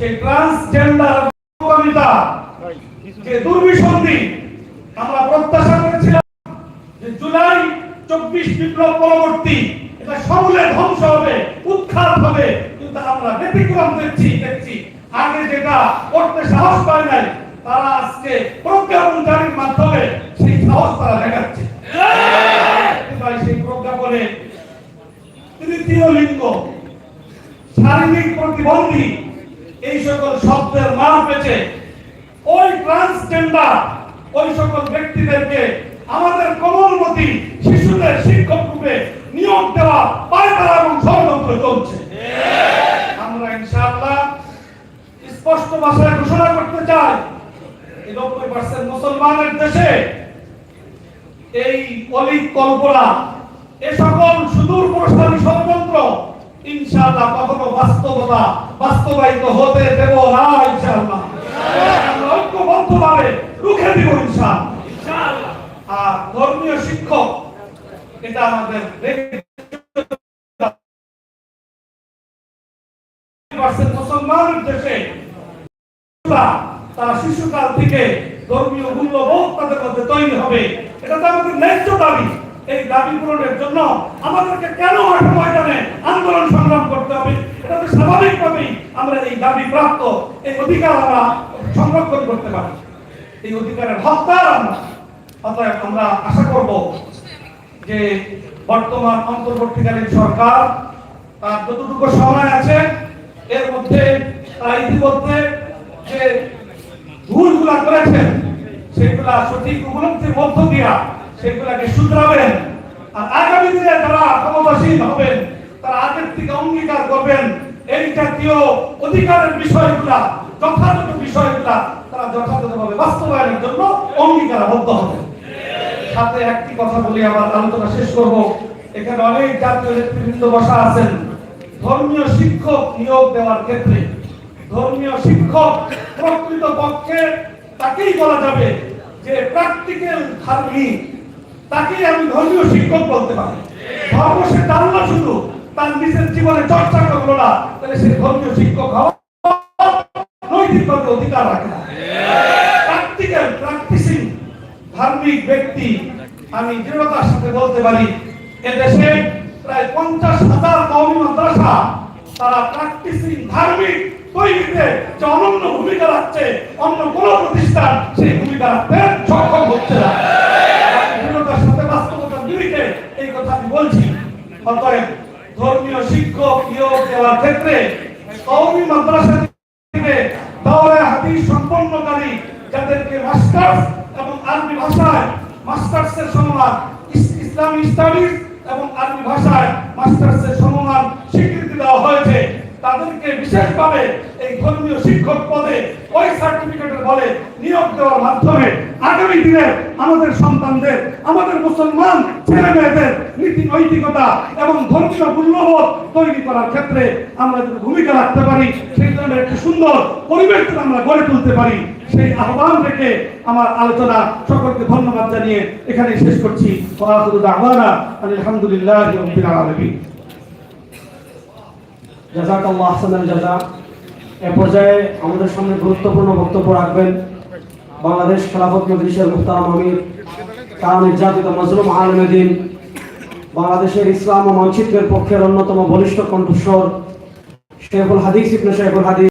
সেই ট্রান্সজেন্ডার কবিতা যে দুর্বিসন্ধি আমরা প্রত্যাশা করেছিলাম যে জুলাই চব্বিশ বিপ্লব পরবর্তী এটা সমূলে ধ্বংস হবে উৎখাত হবে কিন্তু আমরা ব্যতিক্রম দেখছি দেখছি। আগে যেটা করতে সাহস পায় নাই তারা আজকে প্রজ্ঞাপনকারীর মাধ্যমে সেই সাহস তারা দেখাচ্ছে। তাই সেই প্রজ্ঞাপনে তৃতীয় লিঙ্গ শারীরিক প্রতিবন্ধী পেছে ওই ট্রান্সজেন্ডার ওই সকল ব্যক্তিদেরকে আমাদের কোমলমতি শিশুদের শিক্ষক রূপে নিয়োগ দেওয়া পায়তারা এবং ষড়যন্ত্র চলছে। আমরা ইনশাআল্লাহ স্পষ্ট ভাষায় ঘোষণা করতে চাই এই নব্বই পার্সেন্ট মুসলমানের দেশে এই অলিক কল্পনা এ সকল সুদূর প্রসারী ষড়যন্ত্র ইনশাআল্লাহ কখনো বাস্তবতা বাস্তবায়িত হতে দেব না ইনশাআল্লাহ আমরা ঐক্যবদ্ধভাবে রুখে দিব আর ধর্মীয় শিক্ষক, এটা আমাদের মুসলমানের দেশে তারা শিশুকাল থেকে ধর্মীয় মূল্যবোধ তাদের মধ্যে তৈরি হবে। এটা তো আমাদের ন্যায্য দাবি। এই দাবি পূরণের জন্য আমাদেরকে কেন মাঠে ময়দানে আন্দোলন সংগ্রাম করতে হবে? এটা তো স্বাভাবিকভাবেই আমরা এই দাবি প্রাপ্ত। এই অধিকার আমরা সংরক্ষণ করতে পারি। এই অধিকারের হকদার আমরা অতএব আমরা আশা করব যে বর্তমান অন্তর্বর্তীকালীন সরকার তার যতটুকু সময় আছে, এর মধ্যে তারা ইতিমধ্যে যে ভুলগুলা করেছেন, সেগুলা সঠিক উপলব্ধির মধ্য দিয়া সেগুলাকে শুধরাবেন। আর আগামী দিনে তারা ক্ষমতাসীন হবেন, তারা আগের থেকে অঙ্গীকার করবেন। এই জাতীয় অধিকারের বিষয়গুলা, যথাযথ বিষয়গুলা তারা যথাযথভাবে বাস্তবায়নের জন্য অঙ্গীকারবদ্ধ হবেন সাথে একটি কথা বলি, আমার আলোচনা শেষ করব। এখানে অনেক জাতীয় নেতৃবৃন্দ বসা আছেন। ধর্মীয় শিক্ষক নিয়োগ দেওয়ার ক্ষেত্রে, ধর্মীয় শিক্ষক প্রকৃত পক্ষে তাকেই বলা যাবে যে প্র্যাকটিক্যাল ধার্মিক তাকেই আমি ধর্মীয় শিক্ষক বলতে পারি। ধর্ম সে জানলো শুধু তার নিজের জীবনে চর্চা করল না, তাহলে সে ধর্মীয় শিক্ষক হওয়া নৈতিকভাবে অধিকার রাখে না। প্র্যাকটিক্যাল, প্র্যাকটিসিং, ধার্মিক ব্যক্তি, আমি দৃঢ়তার সাথে বলতে পারি, এদেশে প্রায় পঞ্চাশ হাজার কওমি মাদ্রাসা, তারা প্র্যাকটিসিং, ধার্মিক তৈরিতে যে অনন্য ভূমিকা রাখছে, অন্য কোন প্রতিষ্ঠান সেই ভূমিকা রাখতে সক্ষম হচ্ছে না। দৃঢ়তার সাথে বাস্তবতার বিরুদ্ধে এই কথা আমি বলছি। অতএব ধর্মীয় শিক্ষক নিয়োগ দেওয়ার ক্ষেত্রে কওমি মাদ্রাসা থেকে দাওরায়ে হাদিস সম্পন্নকারী যাদেরকে মাস্টার্স এবং আরবি ভাষায় মাস্টার্সের সমমান ইস- ইসলামী স্টাডিজ এবং আরবি ভাষায় মাস্টার্সের সমমান স্বীকৃতি দেওয়া হয়েছে। তাদেরকে বিশেষভাবে এই ধর্মীয় শিক্ষক পদে ওই সার্টিফিকেটের বলে নিয়োগ দেওয়ার মাধ্যমে আগামী দিনে আমাদের সন্তানদের, আমাদের মুসলমান ছেলে মেয়েদের নীতি নৈতিকতা এবং ধর্মীয় মূল্যবোধ তৈরি করার ক্ষেত্রে আমরা যদি ভূমিকা রাখতে পারি, সেই জন্য একটি সুন্দর পরিবেশ আমরা গড়ে তুলতে পারি, সেই আহ্বান রেখে আমার আলোচনা সকলকে ধন্যবাদ জানিয়ে এখানে শেষ করছি। আলহামদুলিল্লাহি আলামিন জাজাকাল্লাহ আহসানুল জাজা এ পর্যায়ে আমাদের সামনে গুরুত্বপূর্ণ বক্তব্য রাখবেন বাংলাদেশ খেলাফত মজলিসের মুখতারাম আমির, তার নির্যাতিত মজলুম আলমেদিন বাংলাদেশের ইসলাম ও মানচিত্রের পক্ষের অন্যতম বলিষ্ঠ কণ্ঠস্বর শেখুল হাদিস ইবনে শেখুল হাদিস।